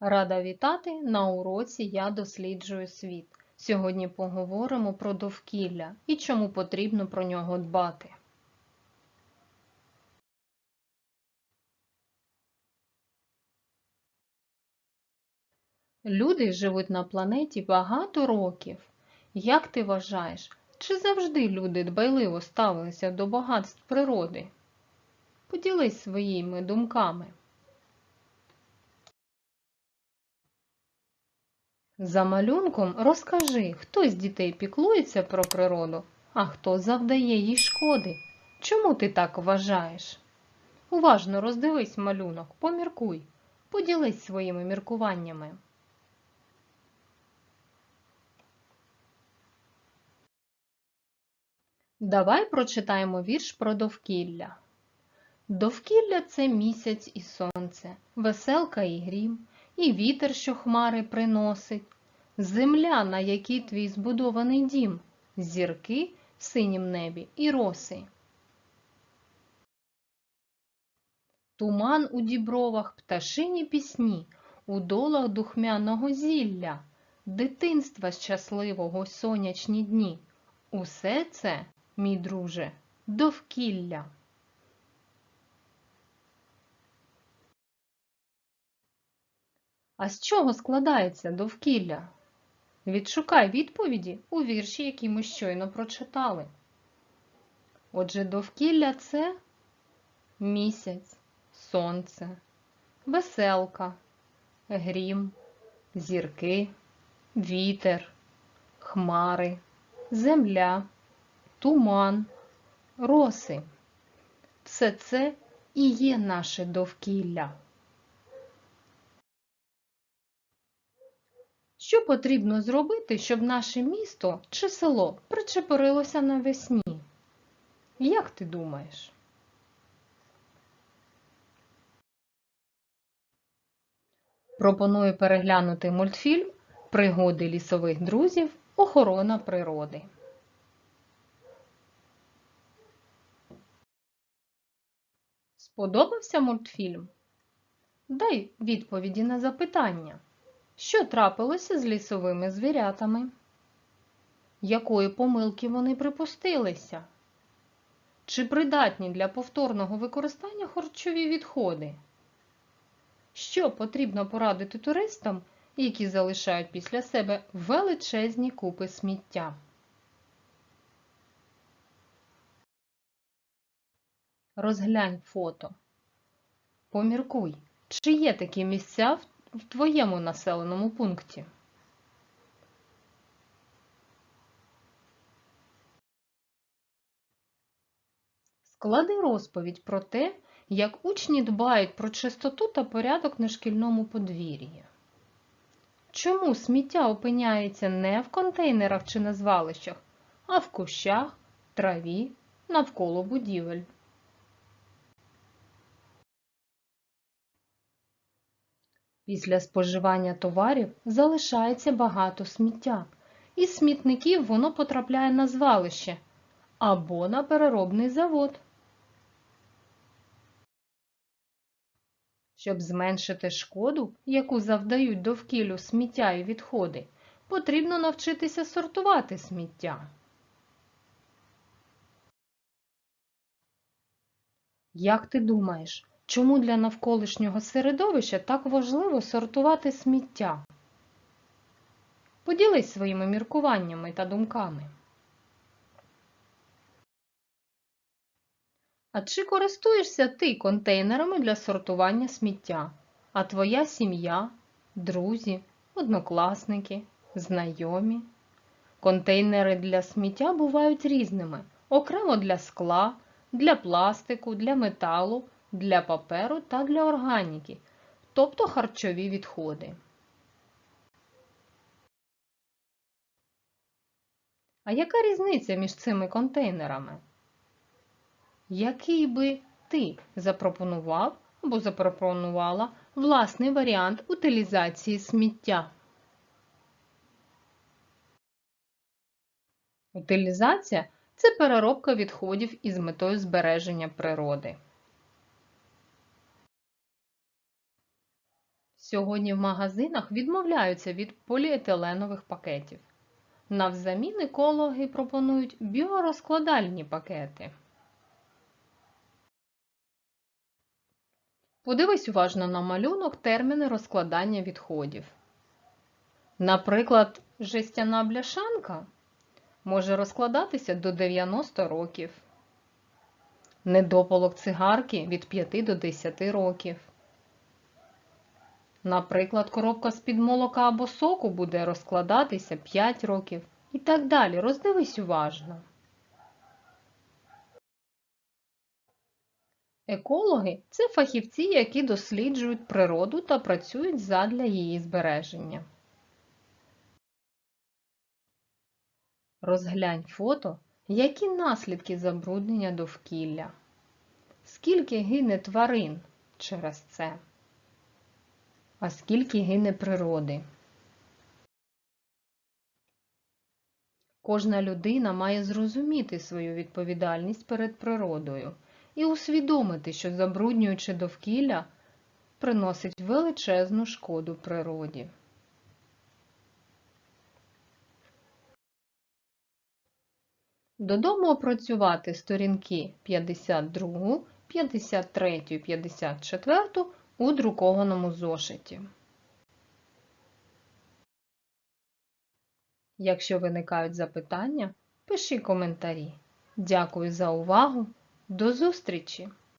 Рада вітати на уроці Я досліджую світ. Сьогодні поговоримо про довкілля і чому потрібно про нього дбати. Люди живуть на планеті багато років. Як ти вважаєш, чи завжди люди дбайливо ставилися до багатств природи? Поділись своїми думками. За малюнком розкажи, хто з дітей піклується про природу, а хто завдає їй шкоди. Чому ти так вважаєш? Уважно роздивись малюнок, поміркуй, поділись своїми міркуваннями. Давай прочитаємо вірш про довкілля. Довкілля це місяць і сонце, веселка і грім, і вітер, що хмари приносить, земля, на якій твій збудований дім, зірки в синім небі і роси. Туман у дібровах, пташині пісні, у долах духмяного зілля, дитинства щасливого сонячні дні. Усе це, мій друже, довкілля. А з чого складається довкілля? Відшукай відповіді у вірші, які ми щойно прочитали. Отже, довкілля це місяць, сонце, веселка, грім, зірки, вітер, хмари, земля, туман, роси. Все це і є наше довкілля. Що потрібно зробити, щоб наше місто чи село причепорилося навесні? Як ти думаєш? Пропоную переглянути мультфільм Пригоди лісових друзів. Охорона природи. Сподобався мультфільм? Дай відповіді на запитання. Що трапилося з лісовими звірятами? Якої помилки вони припустилися? Чи придатні для повторного використання харчові відходи? Що потрібно порадити туристам, які залишають після себе величезні купи сміття? Розглянь фото. Поміркуй, чи є такі місця в твоєму населеному пункті? Склади розповідь про те, як учні дбають про чистоту та порядок на шкільному подвір'ї. Чому сміття опиняється не в контейнерах чи на звалищах, а в кущах, траві, навколо будівель? Після споживання товарів залишається багато сміття. Із смітників воно потрапляє на звалище або на переробний завод. Щоб зменшити шкоду, яку завдають довкіллю сміття і відходи, потрібно навчитися сортувати сміття. Як ти думаєш, Чому для навколишнього середовища так важливо сортувати сміття? Поділись своїми міркуваннями та думками. А чи користуєшся ти контейнерами для сортування сміття? А твоя сім'я, друзі, однокласники, знайомі? Контейнери для сміття бувають різними, окремо для скла, для пластику, для металу для паперу та для органіки, тобто харчові відходи. А яка різниця між цими контейнерами? Який би ти запропонував або запропонувала власний варіант утилізації сміття? Утилізація це переробка відходів із метою збереження природи. Сьогодні в магазинах відмовляються від поліетиленових пакетів. Навзамін екологи пропонують біорозкладальні пакети. Подивись уважно на малюнок терміни розкладання відходів. Наприклад, жестяна бляшанка може розкладатися до 90 років. Недопалок цигарки від 5 до 10 років. Наприклад, коробка з-під молока або соку буде розкладатися 5 років і так далі. Роздивись уважно. Екологи це фахівці, які досліджують природу та працюють задля її збереження. Розглянь фото, які наслідки забруднення довкілля. Скільки гине тварин через це? А скільки гине природи? Кожна людина має зрозуміти свою відповідальність перед природою і усвідомити, що забруднюючи довкілля, приносить величезну шкоду природі. Додому опрацювати сторінки 52, 53, 54 у друкованому зошиті. Якщо виникають запитання, пиши коментарі. Дякую за увагу! До зустрічі!